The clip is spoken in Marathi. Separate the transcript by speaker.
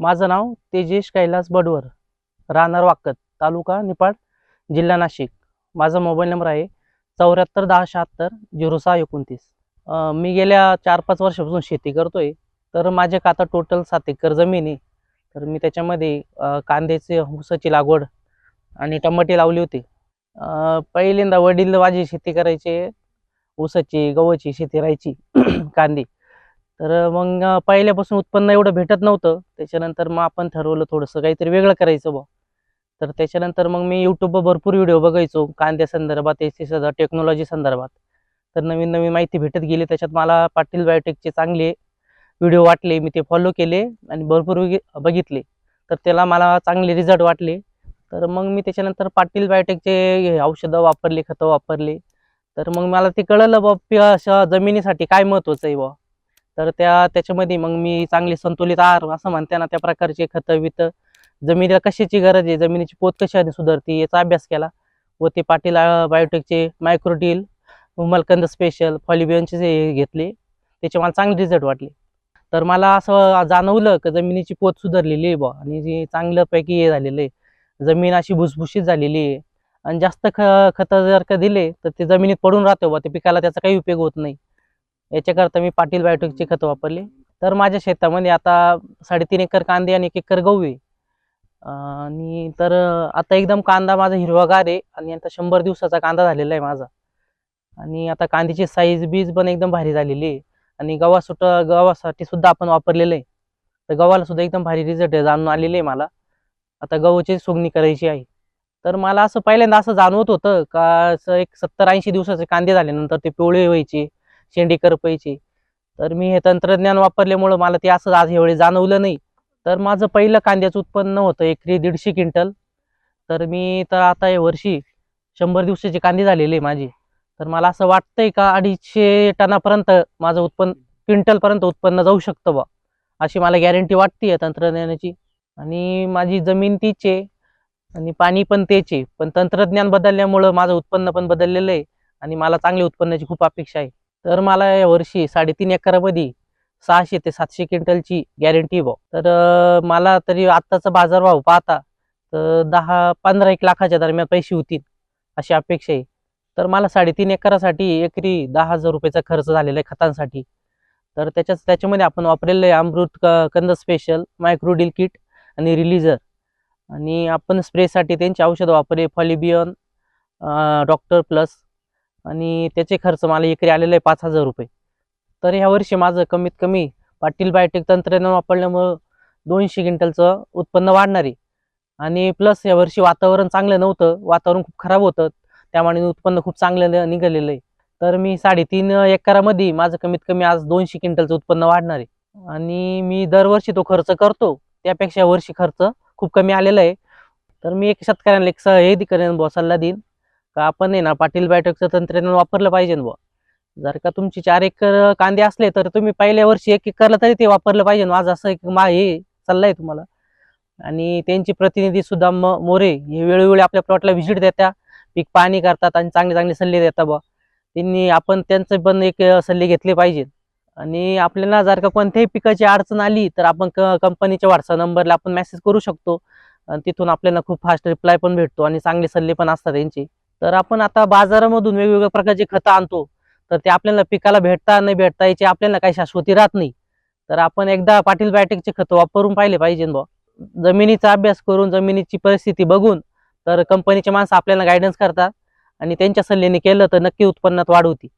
Speaker 1: माझं नाव तेजेश कैलास बडवर राहणार वाकत तालुका निपाड जिल्हा नाशिक. माझा मोबाईल नंबर आहे चौऱ्याहत्तर दहा शहात्तर झिरो सहा एकोणतीस. मी गेल्या चार पाच वर्षापासून शेती करतोय तर माझे का आता टोटल सात एकर जमीन आहे. तर मी त्याच्यामध्ये कांद्याचे ऊसाची लागवड आणि टमाटे लावली होती. पहिल्यांदा वडील माझी शेती करायचे ऊसाची गव्हाची शेती राहायची कांदे. तर मग पहिल्यापासून उत्पन्न एवढं भेटत नव्हतं. त्याच्यानंतर मग आपण ठरवलं थोडंसं काहीतरी वेगळं करायचं बा तर त्याच्यानंतर मग मी यूट्यूबवर भरपूर व्हिडिओ बघायचो. कांद्या संदर्भात एस सध्या टेक्नॉलॉजी संदर्भात. तर नवीन नवीन माहिती भेटत गेली. त्याच्यात मला पाटील बायोटेकचे चांगले व्हिडिओ वाटले. मी ते फॉलो केले आणि भरपूर बघितले. तर त्याला मला चांगले रिझल्ट वाटले. तर मग मी त्याच्यानंतर पाटील बायोटेकचे हे औषधं वापरले खतं वापरले. तर मग मला ते कळलं बा अशा जमिनीसाठी काय महत्त्वाचं आहे बा तर त्या त्याच्यामध्ये मग मी चांगले संतुलित आहार असं म्हणते ना त्या प्रकारचे खतं वित जमिनीला कशाची गरज आहे? जमिनीची पोत कशाने सुधारते? याचा अभ्यास केला. व ते पाटील बायोटेकचे मायक्रोडील मलकंद स्पेशल फॉलिबियनचे जे घेतले. त्याचे मला चांगले रिझल्ट वाटले. तर मला असं जाणवलं की जमिनीची पोत सुधारलेली आहे बा. आणि जी चांगल्यापैकी हे झालेलं आहे. जमीन अशी भुसभुशीत झालेली आहे. आणि जास्त ख खतं जर का दिले तर ते जमिनीत पडून राहते बा. ते पिकाला त्याचा काही उपयोग होत नाही. याच्याकरता मी पाटील बायोटेकचे खतं वापरले. तर माझ्या शेतामध्ये आता साडेतीन एकर कांदे आणि एक एकर गहू आहे. आणि तर आता एकदम कांदा माझा हिरवागार आहे आणि आता शंभर दिवसाचा कांदा झालेला आहे माझा. आणि आता कांद्याची साईज बीज पण एकदम भारी झालेली आहे. आणि गव्हा सुट गव्हासाठी सुद्धा आपण वापरलेलं आहे. तर गव्हाला सुद्धा एकदम भारी रिझल्ट जाणून आलेले आहे मला. आता गव्हाची सोगणी करायची आहे. तर मला असं पहिल्यांदा असं जाणवत होतं का असं एक सत्तर ऐंशी दिवसाचे कांदे झाल्यानंतर ते पिवळे व्हायचे. शेंडी करपईची तर मी हे तंत्रज्ञान वापरल्यामुळं मला ते असं आज एवढे जाणवलं नाही. तर माझं पहिलं कांद्याचं उत्पन्न होतं एकरी दीडशे क्विंटल. तर मी तर आता या वर्षी शंभर दिवसाचे कांदे झालेले आहे माझे. तर मला असं वाटतंय का अडीचशे टनापर्यंत माझं उत्पन्न क्विंटलपर्यंत उत्पन्न जाऊ शकतं बा अशी मला गॅरंटी वाटते तंत्रज्ञानाची. आणि माझी जमीन तीच आहे. आणि पाणी पण तेच आहे. पण तंत्रज्ञान बदलल्यामुळं माझं उत्पन्न पण बदललेलं आहे. आणि मला चांगल्या उत्पन्नाची खूप अपेक्षा आहे. तर मला या वर्षी साडेतीन एकरामध्ये सहाशे ते सातशे क्विंटलची गॅरंटी भाव तर मला तरी आत्ताचा बाजारभाव पाहता तर दहा पंधरा एक लाखाच्या दरम्यान पैसे होतील अशी अपेक्षा आहे. तर मला साडेतीन एकरासाठी एकरी दहा हजार रुपयाचा खर्च झालेला आहे खतांसाठी. तर त्याच्याच त्याच्यामध्ये आपण वापरलेलं आहे अमृत क- कंद स्पेशल मायक्रोडील किट आणि रिलीजर आणि आपण स्प्रेसाठी त्यांची औषधं वापरले फॉलिबियन डॉक्टर प्लस आणि त्याचे खर्च मला एकरी आलेले आहे पाच हजार रुपये. तर ह्या वर्षी माझं कमीत कमी पाटील बायोटेक तंत्रज्ञान वापरल्यामुळं दोनशे क्विंटलचं उत्पन्न वाढणार आहे. आणि प्लस या वर्षी वातावरण चांगलं नव्हतं वातावरण खूप खराब होतं त्यामुळे उत्पन्न खूप चांगलं निघालेलं आहे. तर मी साडेतीन एकरामध्ये माझं कमीत कमी आज दोनशे क्विंटलचं उत्पन्न वाढणार आहे. आणि मी दरवर्षी तो खर्च करतो त्यापेक्षा वर्षी खर्च खूप कमी आलेला आहे. तर मी एक शेतकऱ्यांना एक स- करेन बुवा सल्ला देईन. का आपण आहे ना पाटील बायोटेकचं तंत्रज्ञान वापरलं पाहिजे बुवा. जर का तुमची चार एकर कांदे असले तर तुम्ही पहिल्या वर्षी एक एकरला तरी ते वापरलं पाहिजे माझं असं एक मा हे चाललंय आहे तुम्हाला. आणि त्यांचे प्रतिनिधी सुद्धा म मोरे हे वेळोवेळी आपल्या प्लॉटला व्हिजिट देतात पीक पाहणी करतात आणि चांगले चांगले सल्ले देतात बा त्यांनी आपण त्यांचे पण एक सल्ले घेतले पाहिजेत. आणि आपल्याला जर का कोणत्याही पिकाची अडचण आली तर आपण क कंपनीच्या व्हॉट्सअप नंबरला आपण मेसेज करू शकतो. आणि तिथून आपल्याला खूप फास्ट रिप्लाय पण भेटतो आणि चांगले सल्ले पण असतात त्यांचे तर आपण आता बाजारामधून वेगवेगळ्या प्रकारचे खतं आणतो. तर ते आपल्याला पिकाला भेटता नाही भेटता याची आपल्याला काही शाश्वती राहत नाही. तर आपण एकदा पाटील बायोटेकचे खतं वापरून पाहिले पाहिजे बा जमिनीचा अभ्यास करून जमिनीची परिस्थिती बघून तर कंपनीचे माणसं आपल्याला गायडन्स करतात आणि त्यांच्या सल्ल्याने केलं तर नक्की उत्पन्नात वाढ होती.